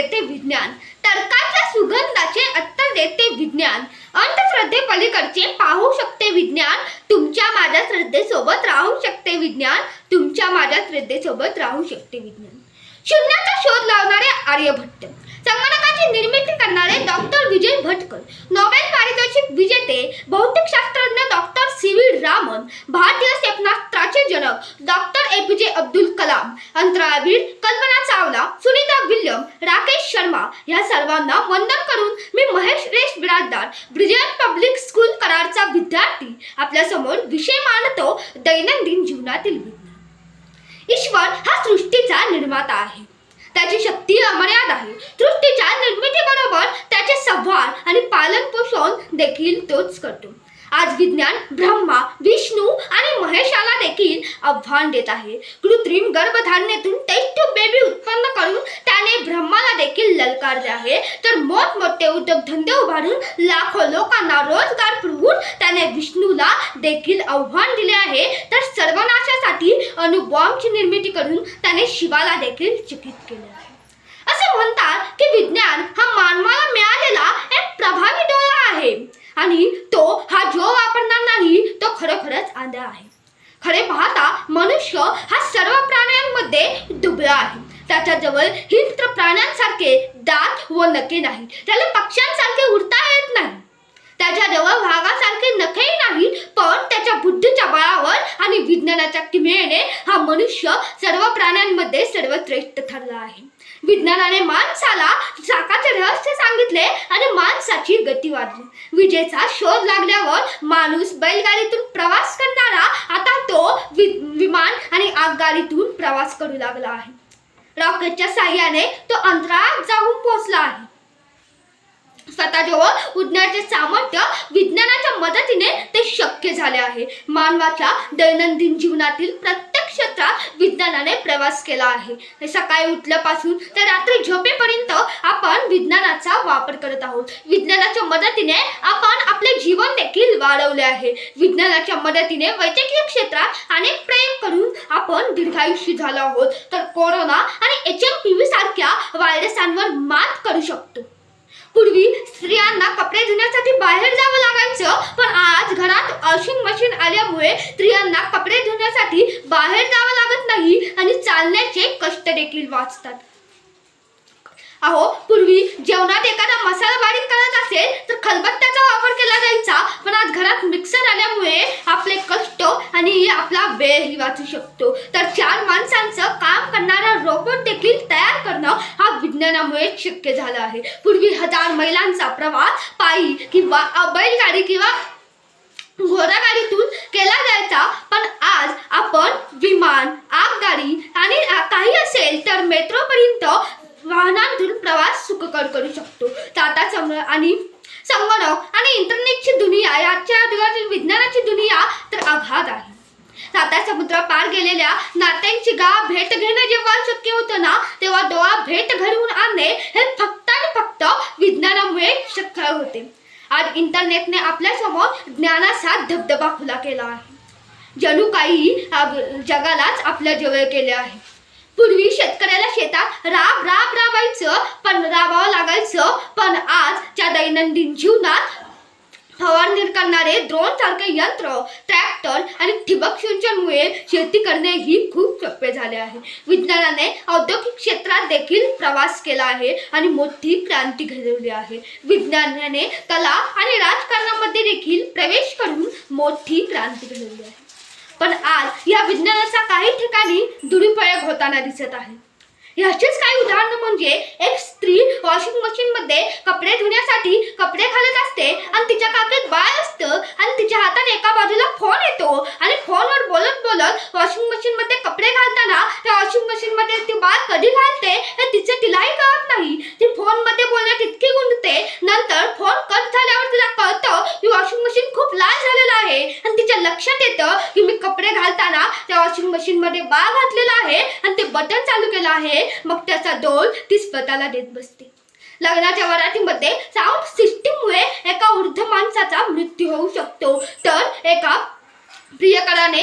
देते विज्ञान. तर्काच्या सुगंधाचे अत्तर देते विज्ञान. अंधश्रद्धे पलीकडचे पाहू शकते विज्ञान. तुमच्या माझ्या श्रद्धेसोबत राहू शकते विज्ञान. तुमच्या माझ्या श्रद्धेसोबत राहू शकते विज्ञान. शून्याचा शोध लावणारे आर्यभट्ट संगणकाची निर्मिती करणारे डॉक्टर विजय भटकर. नोबेल पारितोषिक विजेते भौतिकशास्त्रज्ञ डॉक्टर सी व्ही रामन. भारतीय जनक डॉक्टर ए पी जे अब्दुल कलाम अंतराळवीर कल्पना चावला सुनीता विल्यम राकेश शर्मा या सर्वांना वंदन करून मी महेश रेश बिराजदार ब्रिलियंट पब्लिक स्कूल कराडचा विद्यार्थी आपल्यासमोर विषय मानतो दैनंदिन जीवनातील विज्ञान. ईश्वर हा सृष्टीचा निर्माता आहे. त्याची शक्ती अमर्याद आहे. सृष्टीच्या निर्मितीबरोबर त्याचे संहार आणि पालन पोषण देखील तोच करतो. आज विज्ञान ब्रह्मा विष्णू आणि महेशाला देखील आव्हान देत आहे. कृत्रिम गर्भधारणेतून टेस्ट बेबी उत्पन्न करून त्याने ब्रह्माला देखील ललकारले आहे. तर मोठमोठे उद्योगधंदे उभारून लाखो लोकांना रोजगार पुरवून त्याने विष्णूला देखील आव्हान दिले आहे. तर सर्वनाशासाठी अणुबॉम्बची निर्मिती करून त्याने शिवाला देखील चकित केले आहे. असे म्हणतात की विज्ञान हा मानवाला मिळालेला एक प्रभावी डोळा आहे. आणि तो हा जो वापरणार नाही तो खरोखरच आंधळा आहे. खरे पाहता मनुष्य हा सर्व प्राण्यांमध्ये दुबळा आहे. त्याच्याजवळ हिंस्र प्राण्यांसारखे दात व नखे नाही. त्याला पक्ष्यांसारखे उडता येत नाही. त्याच्याजवळ वाघासारखे नखेही नाही पण त्याच्या बुद्धीच्या बळावर आणि विज्ञानाच्या किमेने हा मनुष्य सर्व प्राण्यांमध्ये सर्वश्रेष्ठ ठरला आहे. विज्ञानाने माणसाला चाकाचे रहस्य सांगितले आणि माणसाची गती वाढली. विजेचा शोध लागल्यावर माणूस बैलगाडीतून प्रवास करणारा आता तो वि विमान आणि आगगाडीतून प्रवास करू लागला आहे. रॉकेटच्या साह्याने तो अंतराळात जाऊन पोहोचला आहे. स्वतःजवळ उडण्याचे सामर्थ्य विज्ञानाच्या मदतीने ते शक्य झाले आहे. मानवाच्या दैनंदिन जीवनातील प्रत्येक क्षेत्रात विज्ञानाने प्रवास केला आहे. सकाळी उठल्यापासून तर रात्री झोपेपर्यंत आपण विज्ञानाचा वापर करत आहोत. विज्ञानाच्या मदतीने आपण आपले जीवन देखील वाढवले आहे. विज्ञानाच्या मदतीने वैद्यकीय क्षेत्रात अनेक प्रयोग करून आपण दीर्घायुषी झालो आहोत. तर कोरोना आणि एच एम पी व्ही सारख्या व्हायरसांवर मात करू शकतो. पूर्वी कपडे धुण्यासाठी बाहेर जावं लागायचं पण आज घरात वॉशिंग मशीन आल्यामुळे स्त्रियांना कपडे धुण्यासाठी बाहेर जावं लागत नाही आणि चालण्याचे कष्ट देखील वाचतात. अहो पूर्वी जेवणात एखादा मसाला बारीक करत असेल तर खलबत्त्याचा वापर केला जायचा पण आज घरात मिक्सर आल्यामुळे आपले कष्ट आणि आपला वेळही वाचू शकतो. तर चार माणसांचं काम करणारा रोबोट देखील तयार करणं हा विज्ञानामुळे शक्य झालं आहे. पूर्वी हजार महिलांचा प्रवास पायी किंवा बैलगाडी किंवा घोडागाडीतून केला जायचा. पण आज आपण विमान आगगाडी आणि काही असेल तर मेट्रोपर्यंत वाहनांतून प्रवास सुखकर करू शकतो. टाटा सम आणि संगणक आणि इंटरनेटची दुनिया याच्या दिवसातील विज्ञानाची दुनिया तर अभाग आहे. टाटा समुद्र पार गेलेल्या नात्यांची गाव भेट घेणं जेव्हा शक्य होतं ना तेव्हा डोळा भेट घडवून आणणे हे फक्त फक्त विज्ञानामुळे शक्य होते. आज इंटरनेटने आपल्यासमोर ज्ञानाचा धबधबा खुला केला आहे. जणू काही जगालाच आपल्या जवळ केले आहे. पूर्वी शेतकऱ्याला शेतात राब राब राबायचं पण राबावं लागायचं पण आजच्या दैनंदिन जीवनात फवारणी करणारे ड्रोन सारखे यंत्र ट्रॅक्टर आणि ठिबक सिंचनमुळे शेती करणे ही खूप सोपे झाले आहे. विज्ञानाने औद्योगिक क्षेत्रात देखील प्रवास केला आहे आणि मोठी क्रांती घडवली आहे. विज्ञानाने कला आणि राजकारणामध्ये देखील प्रवेश करून मोठी क्रांती घडवली आहे. पण आज या विज्ञानाचा काही ठिकाणी दुरुपयोग होताना दिसत आहे. ह्याचेच काही उदाहरण म्हणजे एक वॉशिंग मशीन मध्ये कपडे धुण्यासाठी कपडे घालत असते आणि तिच्या काकेत बाळ असतं आणि तिच्या हातात एका बाजूला फोन येतो आणि फोनवर बोलत बोलत वॉशिंग मशीन मध्ये कपडे घालताना त्या वॉशिंग मशीन मध्ये ती बाळ कधी घालते हे तिचे तिलाही कळत नाही. ती फोनमध्ये बोलण्यात इतकी गुंतते नंतर फोन कट झाल्यावर तिला कळतं की वॉशिंग मशीन खूप लाल झालेलं आहे आणि तिच्या लक्षात येतं की मी कपडे घालताना त्या वॉशिंग मशीन मध्ये बाळ घातलेला आहे आणि ते बटन चालू केलं आहे. मग त्याचा डोल ती स्वतःला देत बसते. लग्नाच्या वरातीमध्ये साऊंड सिस्टीममुळे एका वृद्ध माणसाचा मृत्यू होऊ शकतो. तर एका प्रियकराने